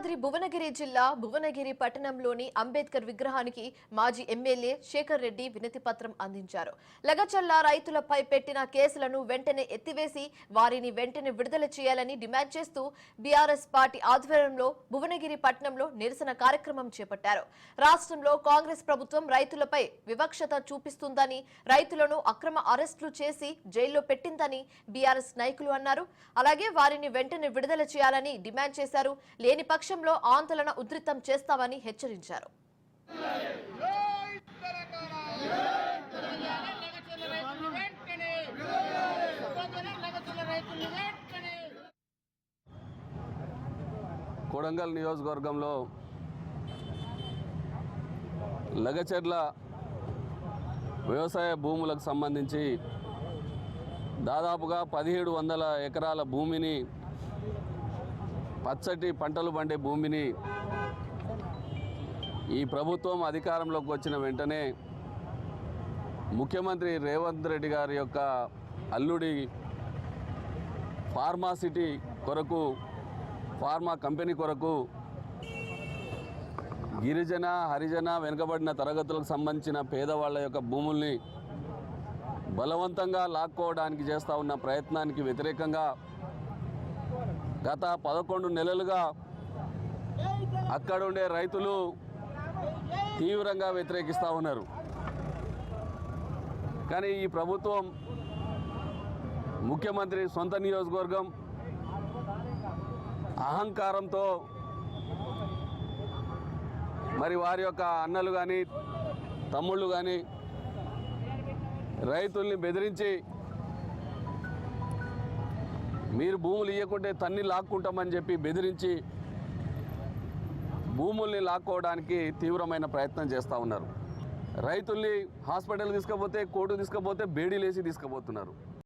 యాదాద్రి భువనగిరి జిల్లా భువనగిరి పట్టణంలోని అంబేద్కర్ విగ్రహానికి మాజీ ఎమ్మెల్యే శేఖర్ రెడ్డి వినతి పత్రం అందించారు. లగచల్ల రైతులపై పెట్టిన కేసులను వెంటనే ఎత్తివేసి వారిని వెంటనే విడుదల చేయాలని డిమాండ్ చేస్తూ బీఆర్ఎస్ పార్టీ ఆధ్వర్యంలో భువనగిరి పట్టణంలో నిరసన కార్యక్రమం చేపట్టారు. రాష్ట్రంలో కాంగ్రెస్ ప్రభుత్వం రైతులపై వివక్షత చూపిస్తుందని రైతులను అక్రమ అరెస్టులు చేసి జైల్లో పెట్టిందని బీఆర్ఎస్ నాయకులు అన్నారు. అలాగే వారిని వెంటనే విడుదల చేయాలని డిమాండ్ చేశారు. లేని పక్ష పక్షంలో ఆందోళన ఉధృతం చేస్తామని హెచ్చరించారు. కొడంగల్ నియోజకవర్గంలో లగచెర్ల వ్యవసాయ భూములకు సంబంధించి దాదాపుగా పదిహేడు వందల ఎకరాల భూమిని పచ్చటి పంటలు పండే భూమిని ఈ ప్రభుత్వం అధికారంలోకి వచ్చిన వెంటనే ముఖ్యమంత్రి రేవంత్ రెడ్డి గారి యొక్క అల్లుడి ఫార్మాసిటీ కొరకు ఫార్మా కంపెనీ కొరకు గిరిజన హరిజన వెనుకబడిన తరగతులకు సంబంధించిన పేదవాళ్ళ యొక్క భూముల్ని బలవంతంగా లాక్కోవడానికి చేస్తూ ఉన్న ప్రయత్నానికి వ్యతిరేకంగా గత పదకొండు నెలలుగా అక్కడుండే రైతులు తీవ్రంగా వ్యతిరేకిస్తూ ఉన్నారు. కానీ ఈ ప్రభుత్వం ముఖ్యమంత్రి సొంత నియోజకవర్గం అహంకారంతో మరి వారి యొక్క అన్నలు కానీ తమ్ముళ్ళు కానీ రైతుల్ని బెదిరించి మీరు భూములు ఇవ్వకుంటే తన్ని లాక్కుంటామని చెప్పి బెదిరించి భూముల్ని లాక్కోవడానికి తీవ్రమైన ప్రయత్నం చేస్తూ ఉన్నారు. రైతుల్ని హాస్పిటల్ తీసుకపోతే కోర్టు తీసుకపోతే బేడీలేసి తీసుకుపోతున్నారు.